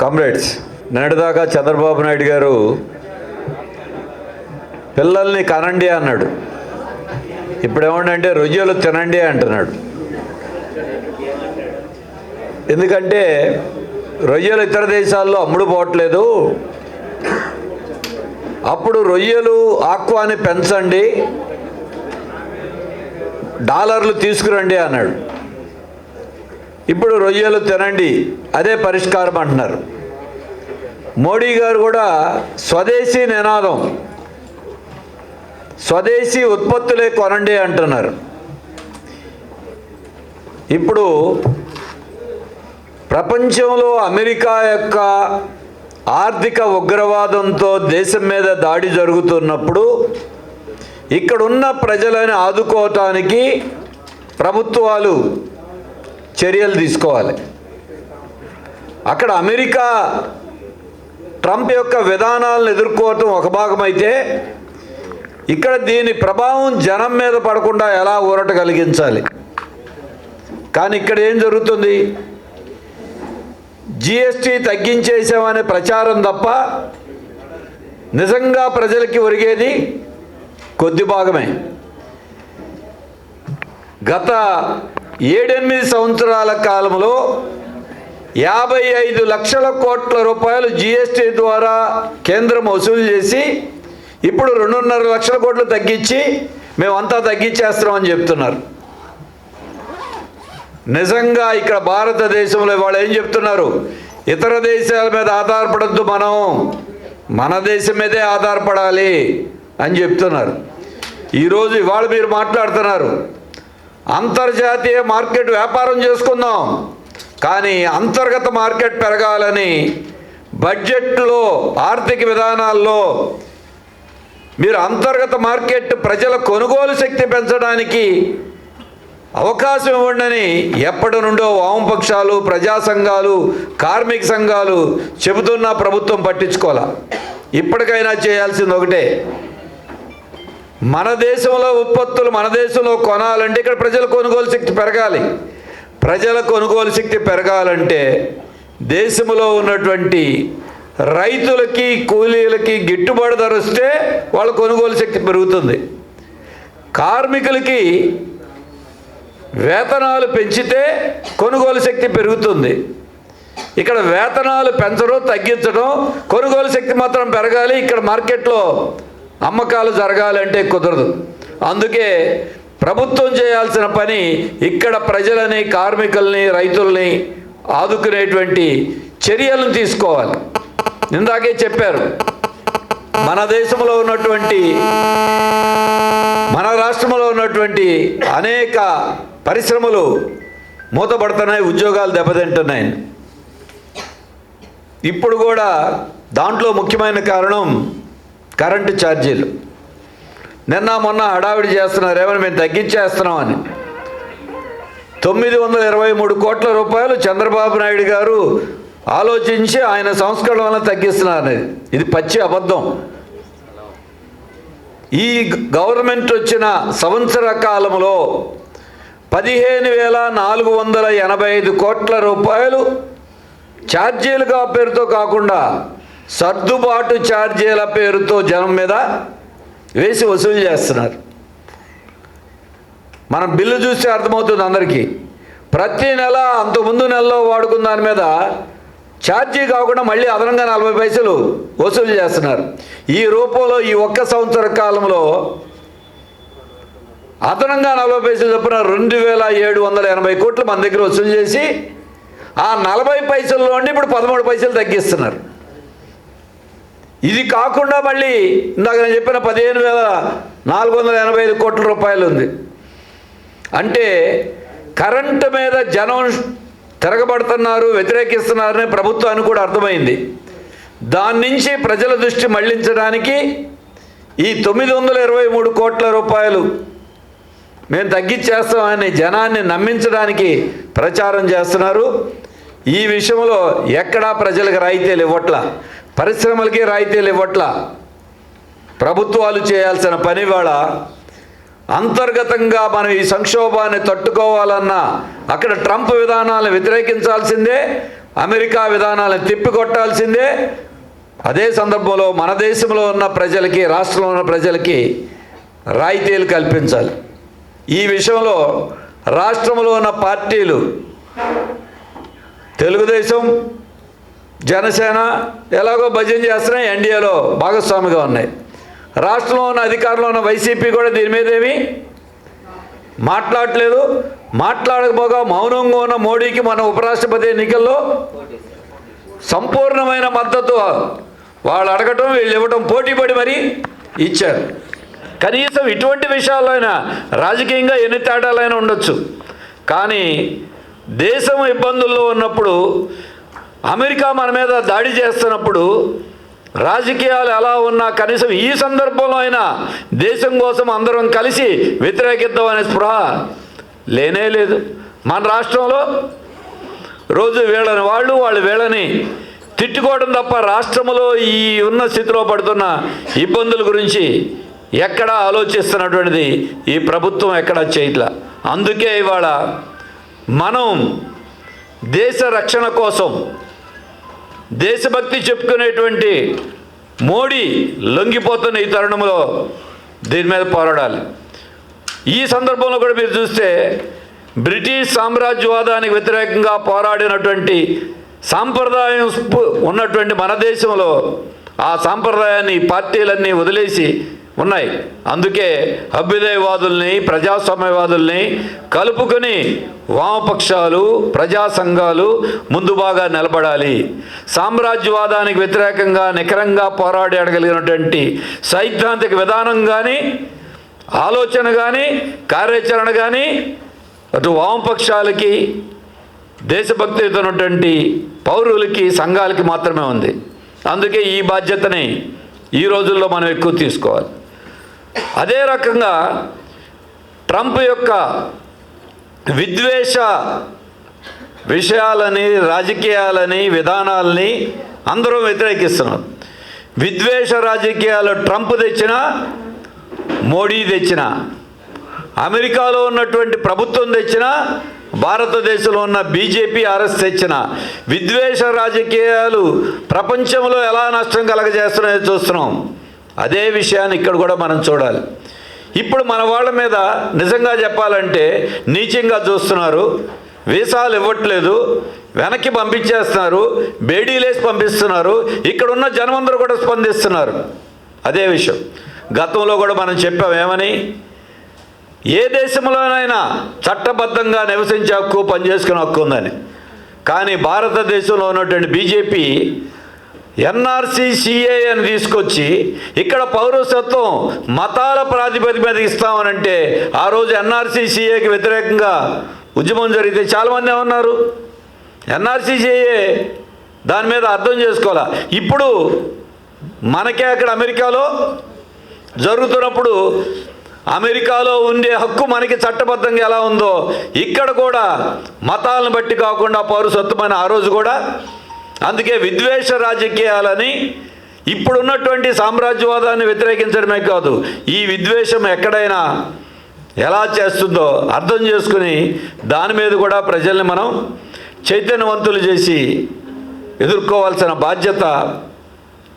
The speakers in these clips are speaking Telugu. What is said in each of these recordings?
కామ్రేడ్స్ నిన్నటిదాకా చంద్రబాబు నాయుడు గారు పిల్లల్ని కనండి అన్నాడు. ఇప్పుడు ఏమంటే రొయ్యలు తినండి అంటున్నాడు. ఎందుకంటే రొయ్యలు ఇతర దేశాల్లో అమ్ముడు పోవట్లేదు. అప్పుడు రొయ్యలు ఆక్వాని పెంచండి. డాలర్లు తీసుకురండి అన్నాడు. ఇప్పుడు రొయ్యలు తినండి అదే పరిష్కారం అంటున్నారు. మోడీ గారు కూడా స్వదేశీ నినాదం స్వదేశీ ఉత్పత్తులే కొనండి అంటున్నారు. ఇప్పుడు ప్రపంచంలో అమెరికా యొక్క ఆర్థిక ఉగ్రవాదంతో దేశం మీద దాడి జరుగుతున్నప్పుడు ఇక్కడున్న ప్రజలను ఆదుకోవటానికి ప్రభుత్వాలు చర్యలు తీసుకోవాలి. అక్కడ అమెరికా ట్రంప్ యొక్క విధానాలను ఎదుర్కోవటం ఒక భాగమైతే ఇక్కడ దీని ప్రభావం జనం మీద పడకుండా ఎలా ఊరట కలిగించాలి. కానీ ఇక్కడ ఏం జరుగుతుంది? జిఎస్టీ తగ్గించేసామనే ప్రచారం తప్ప నిజంగా ప్రజలకి ఒరిగేది కొద్ది భాగమే. గత ఏడెనిమిది సంవత్సరాల కాలంలో యాభై ఐదు లక్షల కోట్ల రూపాయలు జిఎస్టీ ద్వారా కేంద్రం వసూలు చేసి ఇప్పుడు రెండున్నర లక్షల కోట్లు తగ్గించి మేమంతా తగ్గించేస్తామని చెప్తున్నారు. నిజంగా ఇక్కడ భారతదేశంలో వాళ్ళు ఏం చెప్తున్నారు? ఇతర దేశాల మీద ఆధారపడద్దు మనం. మన దేశం మీదే ఆధారపడాలి అని చెప్తున్నారు. ఈరోజు ఇవాళ మీరు మాట్లాడుతున్నారు. అంతర్జాతీయ మార్కెట్ వ్యాపారం చేసుకుందాం. కానీ అంతర్గత మార్కెట్ పెరగాలని బడ్జెట్లో ఆర్థిక విధానాల్లో మీరు అంతర్గత మార్కెట్ ప్రజల కొనుగోలు శక్తి పెంచడానికి అవకాశం ఇవ్వండి ఎప్పటి నుండో వామపక్షాలు ప్రజా సంఘాలు కార్మిక సంఘాలు చెబుతున్నా ప్రభుత్వం పట్టించుకోవాలా. ఇప్పటికైనా చేయాల్సింది ఒకటే. మన దేశంలో ఉత్పత్తులు మన దేశంలో కొనాలంటే ఇక్కడ ప్రజల కొనుగోలు శక్తి పెరగాలి. ప్రజల కొనుగోలు శక్తి పెరగాలంటే దేశంలో ఉన్నటువంటి రైతులకి కూలీలకి గిట్టుబాటు ధర వస్తే వాళ్ళ కొనుగోలు శక్తి పెరుగుతుంది. కార్మికులకి వేతనాలు పెంచితే కొనుగోలు శక్తి పెరుగుతుంది. ఇక్కడ వేతనాలు పెంచడం తగ్గించడం కొనుగోలు శక్తి మాత్రం పెరగాలి. ఇక్కడ మార్కెట్లో అమ్మకాలు జరగాలంటే కుదరదు. అందుకే ప్రభుత్వం చేయాల్సిన పని ఇక్కడ ప్రజలని కార్మికుల్ని రైతుల్ని ఆదుకునేటువంటి చర్యలను తీసుకోవాలి. ఇందాకే చెప్పారు మన దేశంలో ఉన్నటువంటి మన రాష్ట్రంలో ఉన్నటువంటి అనేక పరిశ్రమలు మూతపడుతున్నాయి ఉద్యోగాలు దెబ్బతింటున్నాయి. ఇప్పుడు కూడా దాంట్లో ముఖ్యమైన కారణం కరెంటు ఛార్జీలు. నిన్న మొన్న హడావిడి చేస్తున్నారు ఏమని మేము తగ్గించేస్తున్నామని. తొమ్మిది వందల ఇరవై మూడు కోట్ల రూపాయలు చంద్రబాబు నాయుడు గారు ఆలోచించి ఆయన సంస్కరణ వల్ల తగ్గిస్తున్నారు ఇది పచ్చి అబద్ధం. ఈ గవర్నమెంట్ వచ్చిన సంవత్సర కాలంలో పదిహేను వేల నాలుగు వందల ఎనభై ఐదు కోట్ల రూపాయలు ఛార్జీలుగా పేరుతో కాకుండా సర్దుబాటు ఛార్జీల పేరుతో జనం మీద వేసి వసూలు చేస్తున్నారు. మనం బిల్లు చూస్తే అర్థమవుతుంది అందరికీ. ప్రతి నెల అంతకుముందు నెలలో వాడుకున్న దాని మీద ఛార్జీ కాకుండా మళ్ళీ అదనంగా నలభై పైసలు వసూలు చేస్తున్నారు. ఈ రూపంలో ఈ ఒక్క సంవత్సర కాలంలో అదనంగా నలభై పైసలు చొప్పున రెండు వేల ఏడు వందల ఎనభై కోట్లు మన దగ్గర వసూలు చేసి ఆ నలభై పైసల్లో నుండి ఇప్పుడు పదమూడు పైసలు తగ్గిస్తున్నారు. ఇది కాకుండా మళ్ళీ ఇందాక నేను చెప్పిన పదిహేను వేల నాలుగు వందల ఎనభై ఐదు కోట్ల రూపాయలు ఉంది. అంటే కరెంటు మీద జనం తిరగబడుతున్నారు వ్యతిరేకిస్తున్నారని ప్రభుత్వానికి కూడా అర్థమైంది. దాని నుంచి ప్రజల దృష్టి మళ్ళించడానికి ఈ తొమ్మిది వందల ఇరవై మూడు కోట్ల రూపాయలు మేము తగ్గించేస్తామని జనాన్ని నమ్మించడానికి ప్రచారం చేస్తున్నారు. ఈ విషయంలో ఎక్కడా ప్రజలకు రాయితీలు ఇవ్వట్ల. పరిశ్రమలకి రాయితీలు ఇవ్వట్ల. ప్రభుత్వాలు చేయాల్సిన పని వాళ్ళ అంతర్గతంగా మనం ఈ సంక్షోభాన్ని తట్టుకోవాలన్నా అక్కడ ట్రంప్ విధానాలను వ్యతిరేకించాల్సిందే అమెరికా విధానాలను తిప్పికొట్టాల్సిందే. అదే సందర్భంలో మన దేశంలో ఉన్న ప్రజలకి రాష్ట్రంలో ఉన్న ప్రజలకి రాయితీలు కల్పించాలి. ఈ విషయంలో రాష్ట్రంలో ఉన్న పార్టీలు తెలుగుదేశం జనసేన ఎలాగో భజన చేస్తున్నాయి ఎన్డీఏలో భాగస్వామిగా ఉన్నాయి. రాష్ట్రంలో ఉన్న అధికారంలో ఉన్న వైసీపీ కూడా దీని మీద ఏమి మాట్లాడట్లేదు. మాట్లాడకపోగా మౌనంగా ఉన్న మోడీకి మన ఉపరాష్ట్రపతి ఎన్నికల్లో సంపూర్ణమైన మద్దతు వాళ్ళు అడగటం వీళ్ళు ఇవ్వటం పోటీపడి మరీ ఇచ్చారు. కనీసం ఇటువంటి విషయాల్లో అయినా రాజకీయంగా ఎన్ని తేడాలైనా ఉండొచ్చు. కానీ దేశం ఇబ్బందుల్లో ఉన్నప్పుడు అమెరికా మన మీద దాడి చేస్తున్నప్పుడు రాజకీయాలు ఎలా ఉన్నా కనీసం ఈ సందర్భంలో అయినా దేశం కోసం అందరం కలిసి వ్యతిరేకిద్దాం అనే స్పృహ లేనే లేదు. మన రాష్ట్రంలో రోజు వీళ్ళని వాళ్ళు వాళ్ళు వీళ్ళని తిట్టుకోవడం తప్ప రాష్ట్రంలో ఈ ఉన్న స్థితిలో పడుతున్న ఇబ్బందుల గురించి ఎక్కడా ఆలోచిస్తున్నటువంటిది ఈ ప్రభుత్వం ఎక్కడా చేయట్లా? అందుకే ఇవాళ మనం దేశ రక్షణ కోసం దేశభక్తి చెప్పుకునేటువంటి మోడీ లొంగిపోతున్న ఈ తరుణంలో దీని మీద పోరాడాలి. ఈ సందర్భంలో కూడా మీరు చూస్తే బ్రిటిష్ సామ్రాజ్యవాదానికి వ్యతిరేకంగా పోరాడినటువంటి సాంప్రదాయం ఉన్నటువంటి మన దేశంలో ఆ సాంప్రదాయాన్ని పార్టీలన్నీ వదిలేసి ఉన్నాయి. అందుకే అభ్యుదయవాదుల్ని ప్రజాస్వామ్యవాదుల్ని కలుపుకొని వామపక్షాలు ప్రజా సంఘాలు ముందు బాగా నిలబడాలి. సామ్రాజ్యవాదానికి వ్యతిరేకంగా నికరంగా పోరాడగలిగినటువంటి సైద్ధాంతిక విధానం కానీ ఆలోచన కానీ కార్యాచరణ కానీ అటు వామపక్షాలకి దేశభక్తితో ఉన్నటువంటి పౌరులకి సంఘాలకి మాత్రమే ఉంది. అందుకే ఈ బాధ్యతని ఈ రోజుల్లో మనం ఎక్కువ తీసుకోవాలి. అదే రకంగా ట్రంప్ యొక్క విద్వేష విషయాలని రాజకీయాలని విధానాలని అందరూ వ్యతిరేకిస్తున్నారు. విద్వేష రాజకీయాలు ట్రంప్ తెచ్చినా మోడీ తెచ్చిన. అమెరికాలో ఉన్నటువంటి ప్రభుత్వం తెచ్చిన భారతదేశంలో ఉన్న బీజేపీ ఆర్ఎస్ తెచ్చిన. విద్వేష రాజకీయాలు ప్రపంచంలో ఎలా నష్టం కలగజేస్తున్నాయో చూస్తున్నాం. అదే విషయాన్ని ఇక్కడ కూడా మనం చూడాలి. ఇప్పుడు మన వాళ్ళ మీద నిజంగా చెప్పాలంటే నీచంగా చూస్తున్నారు. వీసాలు ఇవ్వట్లేదు. వెనక్కి పంపించేస్తున్నారు. బేడీలేసి పంపిస్తున్నారు. ఇక్కడ ఉన్న జనమందరూ కూడా స్పందిస్తున్నారు. అదే విషయం. గతంలో కూడా మనం చెప్పాం ఏమని? ఏ దేశంలోనైనా చట్టబద్ధంగా నివసించే హక్కు పనిచేసుకునే హక్కు ఉందని. కానీ భారతదేశంలో ఉన్నటువంటి బీజేపీ ఎన్ఆర్సీ అని తీసుకొచ్చి ఇక్కడ పౌరసత్వం మతాల ప్రాతిపదిక మీద ఇస్తామనంటే ఆ రోజు ఎన్ఆర్సీ సిఏకి వ్యతిరేకంగా ఉద్యమం జరిగితే చాలామంది ఏమన్నారు? ఎన్ఆర్సీ సిఏ దాని మీద అర్థం చేసుకోవాలా? ఇప్పుడు మనకే అక్కడ అమెరికాలో జరుగుతున్నప్పుడు అమెరికాలో ఉండే హక్కు మనకి చట్టబద్ధంగా ఎలా ఉందో ఇక్కడ కూడా మతాలను బట్టి కాకుండా పౌరసత్వమైన ఆ రోజు కూడా అందుకే విద్వేష రాజకీయాలని ఇప్పుడున్నటువంటి సామ్రాజ్యవాదాన్ని వ్యతిరేకించడమే కాదు ఈ విద్వేషం ఎక్కడైనా ఎలా చేస్తుందో అర్థం చేసుకుని దాని మీద కూడా ప్రజల్ని మనం చైతన్యవంతులు చేసి ఎదుర్కోవాల్సిన బాధ్యత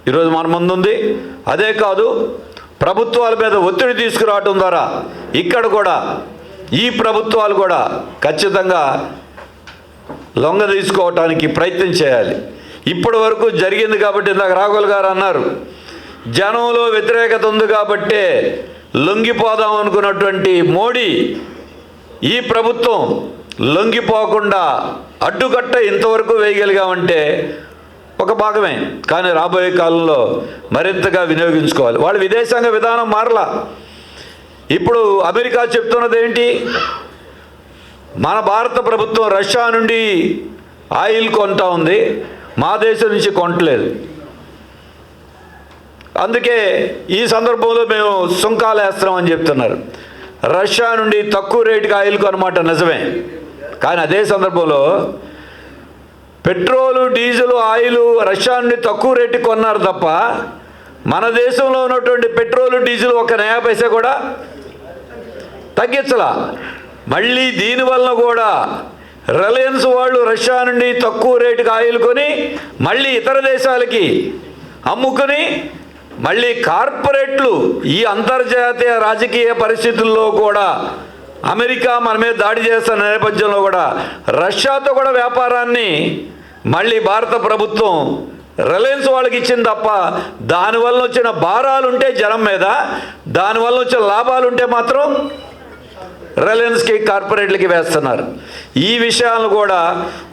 ఈరోజు మన ముందుంది. అదే కాదు ప్రభుత్వాల మీద ఒత్తిడి తీసుకురావటం ద్వారా ఇక్కడ కూడా ఈ ప్రభుత్వాలు కూడా ఖచ్చితంగా లొంగ తీసుకోవటానికి ప్రయత్నం చేయాలి. ఇప్పటి వరకు జరిగింది కాబట్టి ఇందాక రాఘుల్ గారు అన్నారు. జనంలో వ్యతిరేకత ఉంది కాబట్టే లొంగిపోదాం అనుకున్నటువంటి మోడీ ఈ ప్రభుత్వం లొంగిపోకుండా అడ్డుకట్ట ఇంతవరకు వేయగలిగామంటే ఒక భాగమే. కానీ రాబోయే కాలంలో మరింతగా వినియోగించుకోవాలి. వాళ్ళు విదేశాంగ విధానం మారలా. ఇప్పుడు అమెరికా చెప్తున్నది ఏంటి మన భారత ప్రభుత్వం రష్యా నుండి ఆయిల్ కొంటా ఉంది. మా దేశం నుంచి కొంటలేదు. అందుకే ఈ సందర్భంలో మేము సుంకాలు వేస్తున్నామని చెప్తున్నారు. రష్యా నుండి తక్కువ రేటుకి ఆయిల్ కొనమాట నిజమే. కానీ అదే సందర్భంలో పెట్రోలు డీజిల్ ఆయిల్ రష్యా నుండి తక్కువ రేటుకి కొన్నారు తప్ప మన దేశంలో ఉన్నటువంటి పెట్రోలు డీజిల్ ఒక నయా పైసా కూడా తగ్గించలా. మళ్ళీ దీనివల్ల కూడా రిలయన్స్ వాళ్ళు రష్యా నుండి తక్కువ రేటుకి ఆయిల్ కొని మళ్ళీ ఇతర దేశాలకి అమ్ముకుని మళ్ళీ కార్పొరేట్లు ఈ అంతర్జాతీయ రాజకీయ పరిస్థితుల్లో కూడా అమెరికా మన మీద దాడి చేస్తున్న నేపథ్యంలో కూడా రష్యాతో కూడా వ్యాపారాన్ని మళ్ళీ భారత ప్రభుత్వం రిలయన్స్ వాళ్ళకి ఇచ్చింది తప్ప దానివల్ల వచ్చిన భారాలు ఉంటే జనం మీద దానివల్ల వచ్చిన లాభాలు ఉంటే మాత్రం రిలయన్స్కి కార్పొరేట్లకి వేస్తున్నారు. ఈ విషయాలను కూడా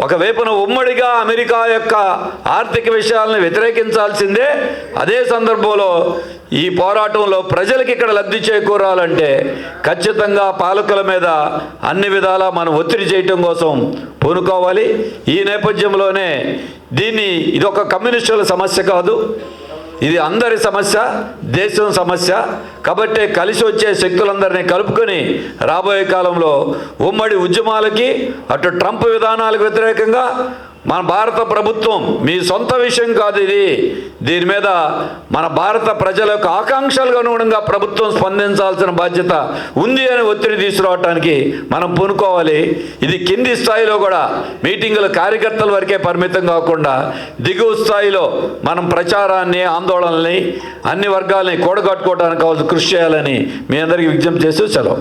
ఒకవైపున ఉమ్మడిగా అమెరికా యొక్క ఆర్థిక విషయాలను వ్యతిరేకించాల్సిందే. అదే సందర్భంలో ఈ పోరాటంలో ప్రజలకి ఇక్కడ లబ్ధి చేకూరాలంటే ఖచ్చితంగా పాలకుల మీద అన్ని విధాలా మనం ఒత్తిడి చేయటం కోసం పూనుకోవాలి. ఈ నేపథ్యంలోనే దీన్ని ఇదొక కమ్యూనిస్టుల సమస్య కాదు. ఇది అందరి సమస్య దేశం సమస్య. కాబట్టి కలిసి వచ్చే శక్తులందరినీ కలుపుకొని రాబోయే కాలంలో ఉమ్మడి ఉద్యమాలకి అటు ట్రంప్ విధానాలకు వ్యతిరేకంగా మన భారత ప్రభుత్వం మీ సొంత విషయం కాదు ఇది. దీని మీద మన భారత ప్రజల యొక్క ఆకాంక్షలకు అనుగుణంగా ప్రభుత్వం స్పందించాల్సిన బాధ్యత ఉంది అని ఒత్తిడి తీసుకురావటానికి మనం పూనుకోవాలి. ఇది కింది స్థాయిలో కూడా మీటింగుల కార్యకర్తల వరకే పరిమితం కాకుండా దిగువ స్థాయిలో మనం ప్రచారాన్ని ఆందోళనల్ని అన్ని వర్గాలని కూడగట్టుకోవడానికి కావాల్సిన కృషి చేయాలని మీ అందరికీ విజ్ఞప్తి చేస్తూ సెలవు.